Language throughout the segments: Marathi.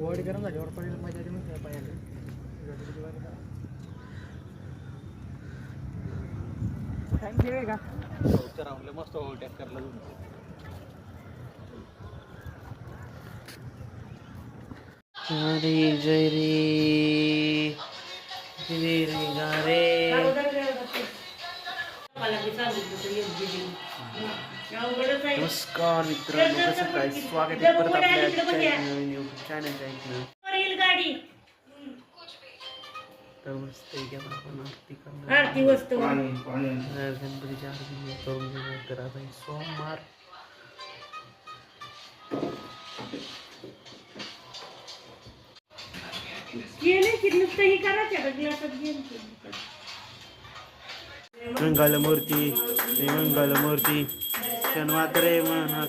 वडी गरम झाल्यावर पडेल मजा येते मग ठेवे का राऊंडला मस्त ओव्हरटेक करला अरे जय रे रे. नमस्कार मित्रांनो कसं काय? स्वागत आहे परत आपल्या युट्यूब चॅनलच्या ऐकणं गाडी. तर मस्त आपण आरती करणार आरती वस्तू तर गणपतीची आरती करून घेणार तर आता सोमवार. गेले की नुसतं हे करायचं का? ग्लासात घेऊन मंगलमूर्ती श्री मंगलमूर्ती शनवात्रे म्हणा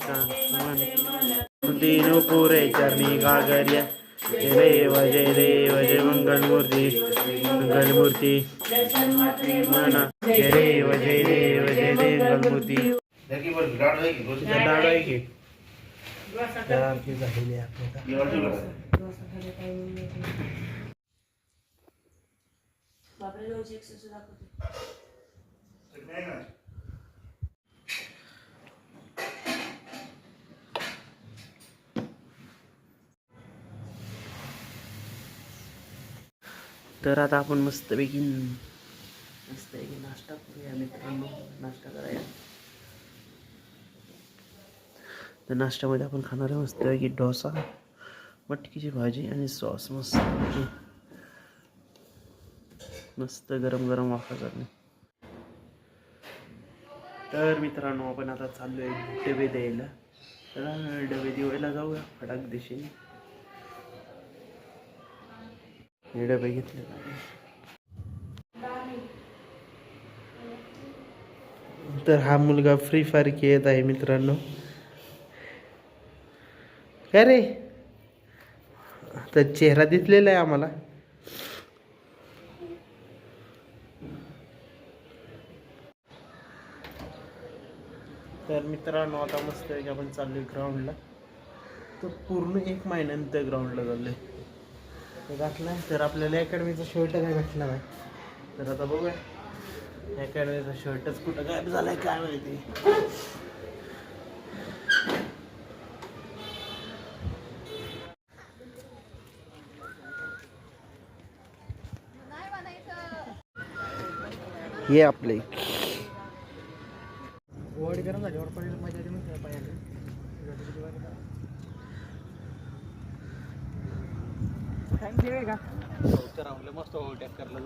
म्हण दीन पुरे चरणी गागर्या. जय देव जय देव जय मंगलमूर्ती मंगलमूर्ती म्हणा जय देव जय देव जय देव मंगलमूर्ती डाळ आहे की? झालेली आहे तर आता आपण मस्तपैकी मस्तपैकी नाश्ता करूया मित्रांनो. नाश्ता करायला. तर नाश्त्यामध्ये आपण खाणार आहे मस्तपैकी डोसा मटकीची भाजी आणि सॉस. मस्त. मस्त गरम गरम वाफा करणे तर मित्रांनो आपण आता चाललो आहे डबे द्यायला तर डबे देवायला जाऊया. फटाक दिशेने. हे डबे घेतले तर हा मुलगा फ्री फायर खेळत आहे मित्रांनो. काय रे? तर चेहरा दिसलेला आहे आम्हाला. तर मित्रांनो आता मस्त आहे की आपण चाललोय ग्राउंडला तर पूर्ण एक महिन्यानंतर ग्राउंडला चाललो तर घातला तर आपल्याला अकॅडमीचा शर्ट काय घातला नाही तर आता बघूया. अकॅडमीचा शर्टच कुठं गायब झालाय काय माहिती? हे आपले वडी गरम झाल्यावर पडेल मजा येते मग पायाला टाइम ठेवे का मस्त ओव्हरटेक करला